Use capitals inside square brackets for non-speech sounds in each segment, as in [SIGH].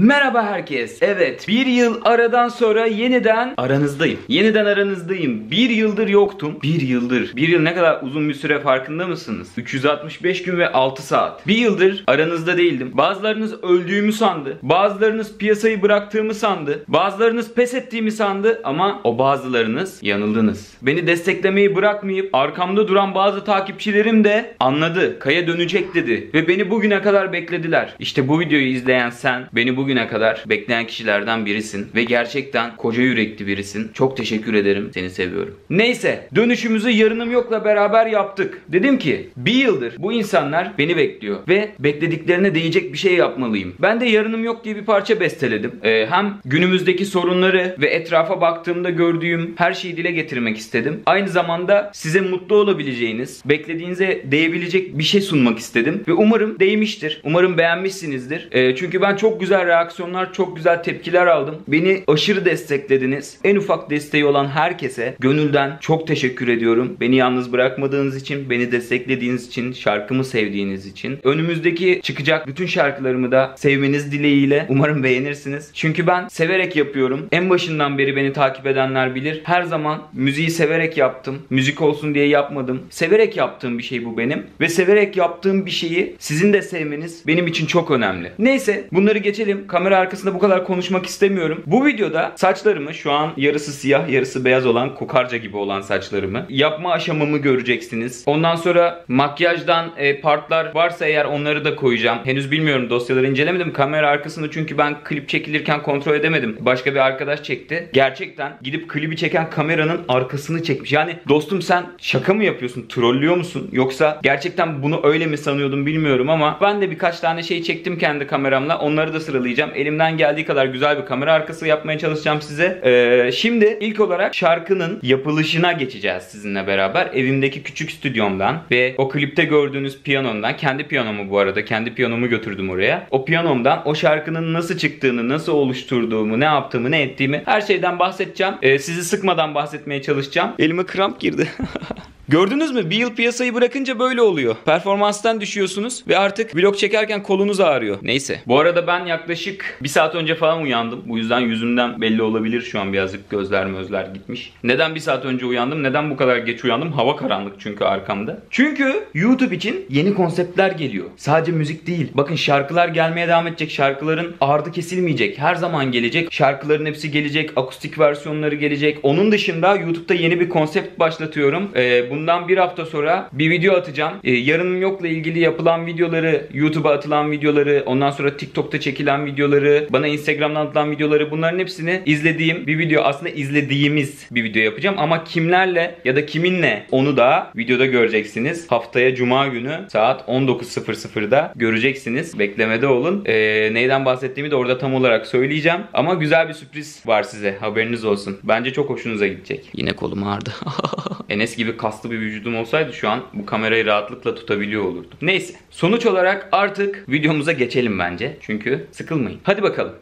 Merhaba herkes. Evet, bir yıl aradan sonra yeniden aranızdayım. Yeniden aranızdayım. Bir yıldır yoktum. Bir yıldır. Bir yıl ne kadar uzun bir süre farkında mısınız? 365 gün ve 6 saat. Bir yıldır aranızda değildim. Bazılarınız öldüğümü sandı. Bazılarınız piyasayı bıraktığımı sandı. Bazılarınız pes ettiğimi sandı. Ama o bazılarınız yanıldınız. Beni desteklemeyi bırakmayıp arkamda duran bazı takipçilerim de anladı. Kaya dönecek dedi. Ve beni bugüne kadar beklediler. İşte bu videoyu izleyen sen beni bugüne kadar bekleyen kişilerden birisin. Ve gerçekten koca yürekli birisin. Çok teşekkür ederim. Seni seviyorum. Neyse dönüşümüzü yarınım yokla beraber yaptık. Dedim ki bir yıldır bu insanlar beni bekliyor. Ve beklediklerine değecek bir şey yapmalıyım. Ben de yarınım yok diye bir parça besteledim. Ee, hem günümüzdeki sorunları ve etrafa baktığımda gördüğüm her şeyi dile getirmek istedim. Aynı zamanda size mutlu olabileceğiniz, beklediğinize değebilecek bir şey sunmak istedim. Ve umarım değmiştir. Umarım beğenmişsinizdir. Ee, çünkü ben çok güzel reaksiyonlar, çok güzel tepkiler aldım. Beni aşırı desteklediniz. En ufak desteği olan herkese gönülden çok teşekkür ediyorum. Beni yalnız bırakmadığınız için, beni desteklediğiniz için, şarkımı sevdiğiniz için. Önümüzdeki çıkacak bütün şarkılarımı da sevmeniz dileğiyle umarım beğenirsiniz. Çünkü ben severek yapıyorum. En başından beri beni takip edenler bilir. Her zaman müziği severek yaptım. Müzik olsun diye yapmadım. Severek yaptığım bir şey bu benim. Ve severek yaptığım bir şeyi sizin de sevmeniz benim için çok önemli. Neyse bunları geçelim. Kamera arkasında bu kadar konuşmak istemiyorum. Bu videoda saçlarımı şu an yarısı siyah yarısı beyaz olan kokarca gibi olan saçlarımı yapma aşamamı göreceksiniz. Ondan sonra makyajdan e, partlar varsa eğer onları da koyacağım. Henüz bilmiyorum dosyaları incelemedim. Kamera arkasında çünkü ben klip çekilirken kontrol edemedim. Başka bir arkadaş çekti. Gerçekten gidip klibi çeken kameranın arkasını çekmiş. Yani dostum sen şaka mı yapıyorsun? Trollüyor musun? Yoksa gerçekten bunu öyle mi sanıyordum bilmiyorum ama ben de birkaç tane şey çektim kendi kameramla. Onları da sıralayacağım. Elimden geldiği kadar güzel bir kamera arkası yapmaya çalışacağım size. Ee, şimdi ilk olarak şarkının yapılışına geçeceğiz sizinle beraber. Evimdeki küçük stüdyomdan ve o klipte gördüğünüz piyanomdan. Kendi piyanomu bu arada. Kendi piyanomu götürdüm oraya. O piyanomdan o şarkının nasıl çıktığını, nasıl oluşturduğumu, ne yaptığımı, ne ettiğimi her şeyden bahsedeceğim. Ee, sizi sıkmadan bahsetmeye çalışacağım. Elime kramp girdi. [LAUGHS] Gördünüz mü? Bir yıl piyasayı bırakınca böyle oluyor. Performanstan düşüyorsunuz ve artık vlog çekerken kolunuz ağrıyor. Neyse. Bu arada ben yaklaşık bir saat önce falan uyandım. Bu yüzden yüzümden belli olabilir şu an birazcık gözler mözler gitmiş. Neden bir saat önce uyandım? Neden bu kadar geç uyandım? Hava karanlık çünkü arkamda. Çünkü YouTube için yeni konseptler geliyor. Sadece müzik değil. Bakın şarkılar gelmeye devam edecek. Şarkıların ardı kesilmeyecek. Her zaman gelecek. Şarkıların hepsi gelecek. Akustik versiyonları gelecek. Onun dışında YouTube'da yeni bir konsept başlatıyorum. Ee, bundan bir hafta sonra bir video atacağım. Ee, yarınım yokla ilgili yapılan videoları, YouTube'a atılan videoları, ondan sonra TikTok'ta çekilen videoları, bana Instagram'dan atılan videoları bunların hepsini izlediğim bir video aslında izlediğimiz bir video yapacağım ama kimlerle ya da kiminle onu da videoda göreceksiniz. Haftaya cuma günü saat 19.00'da göreceksiniz. Beklemede olun. Ee, neyden bahsettiğimi de orada tam olarak söyleyeceğim. Ama güzel bir sürpriz var size. Haberiniz olsun. Bence çok hoşunuza gidecek. Yine kolum ağrıdı. [LAUGHS] Enes gibi kaslı bir vücudum olsaydı şu an bu kamerayı rahatlıkla tutabiliyor olurdum. Neyse. Sonuç olarak artık videomuza geçelim bence. Çünkü sıkılmayın. Hadi bakalım.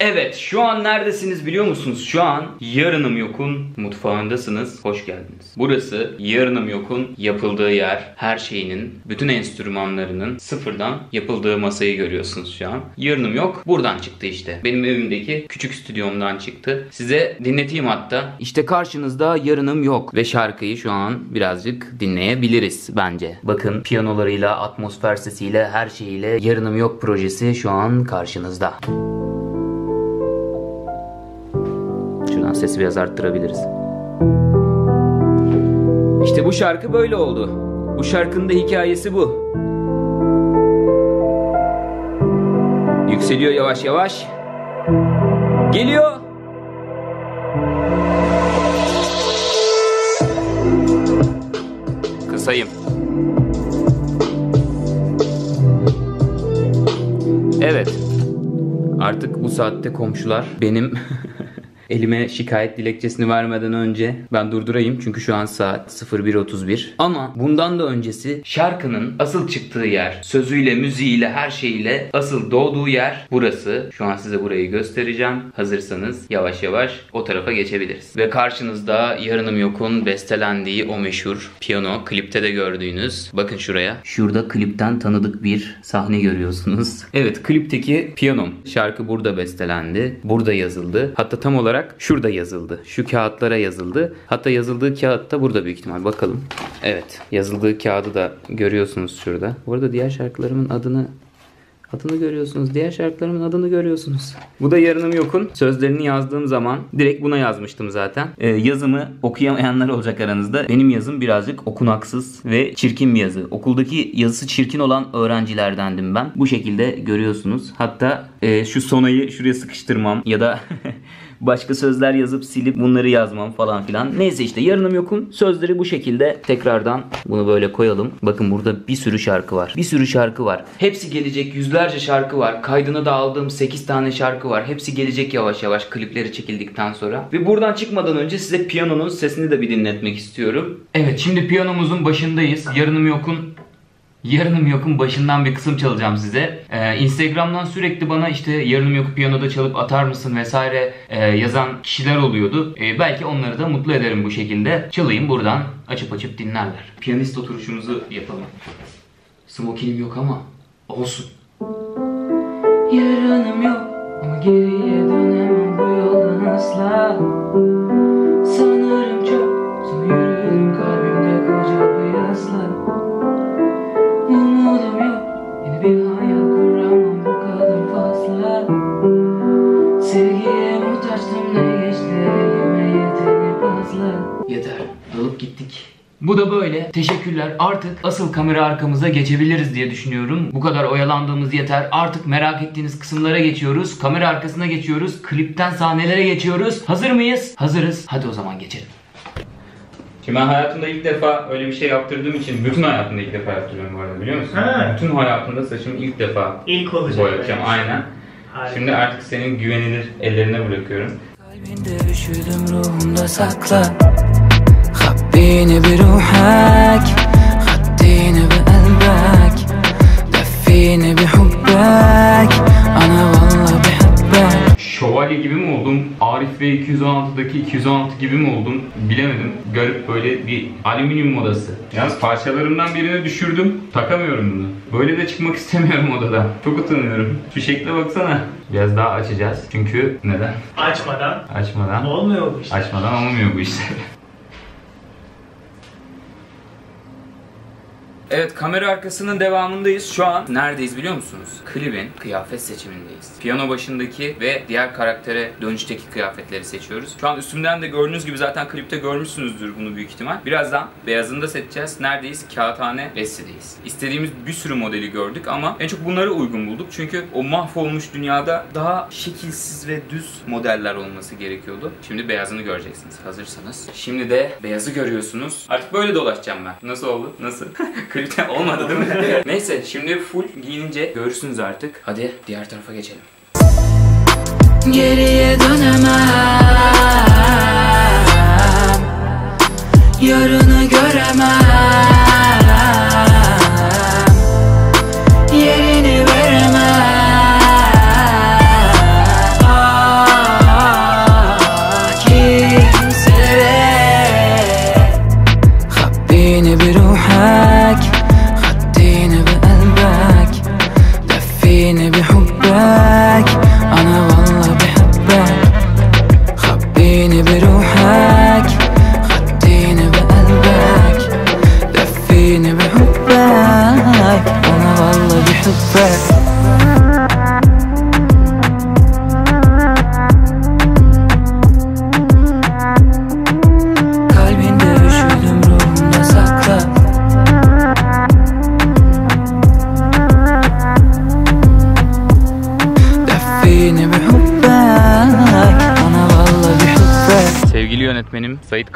Evet şu an neredesiniz biliyor musunuz? Şu an Yarınım Yok'un mutfağındasınız. Hoş geldiniz. Burası Yarınım Yok'un yapıldığı yer. Her şeyinin, bütün enstrümanlarının sıfırdan yapıldığı masayı görüyorsunuz şu an. Yarınım Yok buradan çıktı işte. Benim evimdeki küçük stüdyomdan çıktı. Size dinleteyim hatta. İşte karşınızda Yarınım Yok ve şarkıyı şu an birazcık dinleyebiliriz bence. Bakın piyanolarıyla, atmosfer sesiyle, her şeyiyle Yarınım Yok projesi şu an karşınızda. Şuradan sesi biraz arttırabiliriz. İşte bu şarkı böyle oldu. Bu şarkının da hikayesi bu. Yükseliyor yavaş yavaş. Geliyor. Kısayım. Evet. Artık bu saatte komşular benim [LAUGHS] Elime şikayet dilekçesini vermeden önce ben durdurayım çünkü şu an saat 01.31. Ama bundan da öncesi şarkının asıl çıktığı yer, sözüyle, müziğiyle, her şeyiyle asıl doğduğu yer burası. Şu an size burayı göstereceğim. Hazırsanız yavaş yavaş o tarafa geçebiliriz. Ve karşınızda Yarınım Yok'un bestelendiği o meşhur piyano klipte de gördüğünüz. Bakın şuraya. Şurada klipten tanıdık bir sahne görüyorsunuz. Evet klipteki piyanom. Şarkı burada bestelendi. Burada yazıldı. Hatta tam olarak şurada yazıldı. Şu kağıtlara yazıldı. Hatta yazıldığı kağıt da burada büyük ihtimal. Bakalım. Evet. Yazıldığı kağıdı da görüyorsunuz şurada. Bu arada diğer şarkılarımın adını Adını görüyorsunuz. Diğer şarkılarımın adını görüyorsunuz. Bu da Yarınım Yok'un sözlerini yazdığım zaman direkt buna yazmıştım zaten. Ee, yazımı okuyamayanlar olacak aranızda. Benim yazım birazcık okunaksız ve çirkin bir yazı. Okuldaki yazısı çirkin olan öğrencilerdendim ben. Bu şekilde görüyorsunuz. Hatta e, şu sonayı şuraya sıkıştırmam ya da [LAUGHS] başka sözler yazıp silip bunları yazmam falan filan. Neyse işte yarınım yokum. Sözleri bu şekilde tekrardan bunu böyle koyalım. Bakın burada bir sürü şarkı var. Bir sürü şarkı var. Hepsi gelecek. Yüzlerce şarkı var. Kaydını da aldığım 8 tane şarkı var. Hepsi gelecek yavaş yavaş klipleri çekildikten sonra. Ve buradan çıkmadan önce size piyanonun sesini de bir dinletmek istiyorum. Evet şimdi piyanomuzun başındayız. Yarınım yokun Yarınım Yok'un başından bir kısım çalacağım size. Ee, Instagram'dan sürekli bana işte Yarınım Yok'u piyanoda çalıp atar mısın vesaire e, yazan kişiler oluyordu. E, belki onları da mutlu ederim bu şekilde. Çalayım buradan açıp açıp dinlerler. Piyanist oturuşumuzu yapalım. Smokinim yok ama olsun. Yarınım yok ama geriye dönemem bu yoldan asla. Teşekkürler. Artık asıl kamera arkamıza geçebiliriz diye düşünüyorum. Bu kadar oyalandığımız yeter. Artık merak ettiğiniz kısımlara geçiyoruz. Kamera arkasına geçiyoruz. Klipten sahnelere geçiyoruz. Hazır mıyız? Hazırız. Hadi o zaman geçelim. Şimdi ben hayatımda ilk defa öyle bir şey yaptırdığım için bütün hayatımda ilk defa yaptırıyorum bu arada biliyor musun? Ha. Bütün hayatımda saçımı ilk defa İlk olacak. boyatacağım evet. aynen. Harika. Şimdi artık senin güvenilir ellerine bırakıyorum. Kalbinde üşüdüm ruhumda sakla Habbini bir ruhen ve 216'daki 216 gibi mi oldum? Bilemedim. Garip böyle bir alüminyum modası. Yalnız parçalarımdan birini düşürdüm. Takamıyorum bunu. Böyle de çıkmak [LAUGHS] istemiyorum odadan. Çok utanıyorum. Şu şekle baksana. Biraz daha açacağız. Çünkü neden? Açmadan Açmadan. olmuyor bu işte. Açmadan olmuyor bu işler. Evet kamera arkasının devamındayız. Şu an neredeyiz biliyor musunuz? Klibin kıyafet seçimindeyiz. Piyano başındaki ve diğer karaktere dönüşteki kıyafetleri seçiyoruz. Şu an üstümden de gördüğünüz gibi zaten klipte görmüşsünüzdür bunu büyük ihtimal. Birazdan beyazını da seçeceğiz. Neredeyiz? Kağıthane Ressi'deyiz. İstediğimiz bir sürü modeli gördük ama en çok bunları uygun bulduk. Çünkü o mahvolmuş dünyada daha şekilsiz ve düz modeller olması gerekiyordu. Şimdi beyazını göreceksiniz hazırsanız. Şimdi de beyazı görüyorsunuz. Artık böyle dolaşacağım ben. Nasıl oldu? Nasıl? [LAUGHS] birlikte [LAUGHS] olmadı değil mi? [LAUGHS] Neyse şimdi full giyinince görürsünüz artık. Hadi diğer tarafa geçelim. Geriye dönemem Yarını göremem Yerini veremem Ah kimseye Habbini bir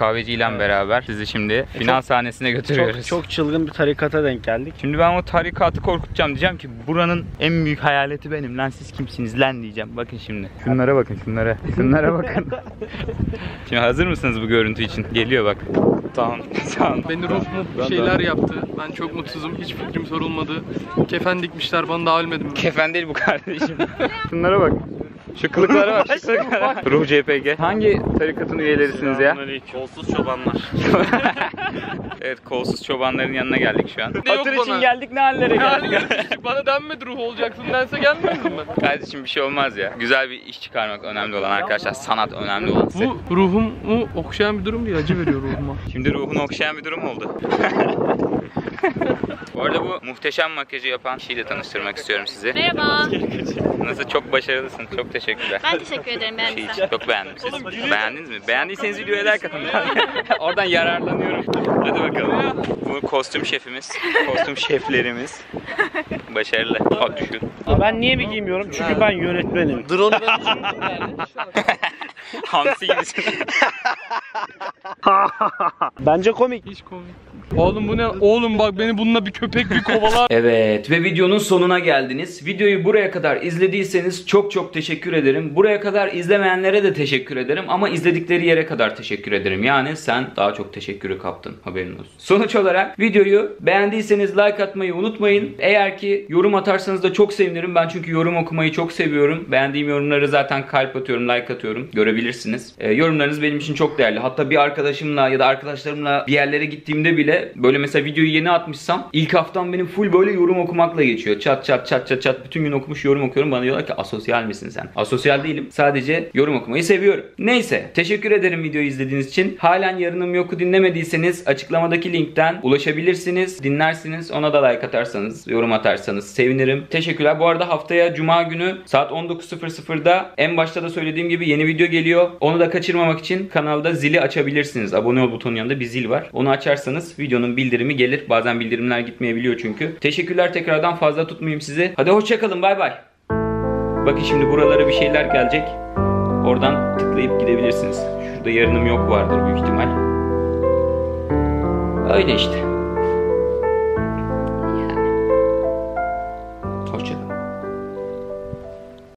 Kahveci ile beraber sizi şimdi final sahnesine götürüyoruz. Çok, çok çılgın bir tarikata denk geldik. Şimdi ben o tarikatı korkutacağım diyeceğim ki buranın en büyük hayaleti benim lan siz kimsiniz lan diyeceğim. Bakın şimdi. Şunlara bakın şunlara. [LAUGHS] Şunlara bakın. [LAUGHS] şimdi hazır mısınız bu görüntü için? Geliyor bak. Tamam. [LAUGHS] Tamam. Beni ruh mu bir şeyler yaptı. Ben çok mutsuzum. Hiç fikrim sorulmadı. Kefen dikmişler bana daha ölmedim ben. Kefen değil bu kardeşim. Şunlara bak. Şu kılıklara bak. Şu kılıklara. Ruh CPG. Hangi tarikatın üyelerisiniz ya? Kolsuz çobanlar. [LAUGHS] evet kolsuz çobanların yanına geldik şu an. Ne yok Hatır için bana? geldik ne hallere geldik. bana denmedi ruh olacaksın dense gelmezdim ben. Kardeşim bir şey olmaz ya. Güzel bir iş çıkarmak önemli olan arkadaşlar. Sanat önemli olan. size. Bu ruhumu okşayan bir durum değil. Acı veriyor ruhuma. Şimdi ruhunu okşayan bir durum oldu. [LAUGHS] [LAUGHS] bu arada bu muhteşem makyajı yapan kişiyle tanıştırmak istiyorum sizi. Merhaba. Nasıl çok başarılısın. Çok teşekkürler. Ben teşekkür ederim Şey beğendiysem. için çok beğendim. Siz beğendiniz mi? Beğendiyseniz videoya like atın. [LAUGHS] Oradan yararlanıyorum. Hadi bakalım. Bu kostüm şefimiz, kostüm şeflerimiz. Başarılı. Hadi düşün. Ben niye mi giymiyorum? Çünkü ben yönetmenim. Drone [LAUGHS] Hamsi gibisin. [LAUGHS] Bence komik. Hiç komik. Oğlum bu ne? Oğlum bak beni bununla bir köpek bir kovalar. [LAUGHS] Evet ve videonun sonuna geldiniz. Videoyu buraya kadar izlediyseniz çok çok teşekkür ederim. Buraya kadar izlemeyenlere de teşekkür ederim ama izledikleri yere kadar teşekkür ederim. Yani sen daha çok teşekkürü kaptın. Haberin olsun. Sonuç olarak videoyu beğendiyseniz like atmayı unutmayın. Eğer ki yorum atarsanız da çok sevinirim. Ben çünkü yorum okumayı çok seviyorum. Beğendiğim yorumları zaten kalp atıyorum, like atıyorum. Görebilirsiniz. Ee, yorumlarınız benim için çok değerli. Hatta bir arkadaşımla ya da arkadaşlarımla bir yerlere gittiğimde bile böyle mesela videoyu yeni atmışsam ilk haftam benim full böyle yorum okumakla geçiyor. Çat çat çat çat çat bütün gün okumuş yorum okuyorum. Bana diyorlar ki asosyal misin sen? Asosyal değilim. Sadece yorum okumayı seviyorum. Neyse teşekkür ederim videoyu izlediğiniz için. Halen yarınım yoku dinlemediyseniz açıklamadaki linkten ulaşabilirsiniz. Dinlersiniz. Ona da like atarsanız, yorum atarsanız sevinirim. Teşekkürler. Bu arada haftaya cuma günü saat 19.00'da en başta da söylediğim gibi yeni video geliyor. Onu da kaçırmamak için kanalda zili açabilirsiniz. Abone ol butonun yanında bir zil var. Onu açarsanız videonun bildirimi gelir. Bazen bildirimler gitmeyebiliyor çünkü. Teşekkürler tekrardan fazla tutmayayım sizi. Hadi hoşçakalın bay bay. Bakın şimdi buralara bir şeyler gelecek. Oradan tıklayıp gidebilirsiniz. Şurada yarınım yok vardır büyük ihtimal. Öyle işte.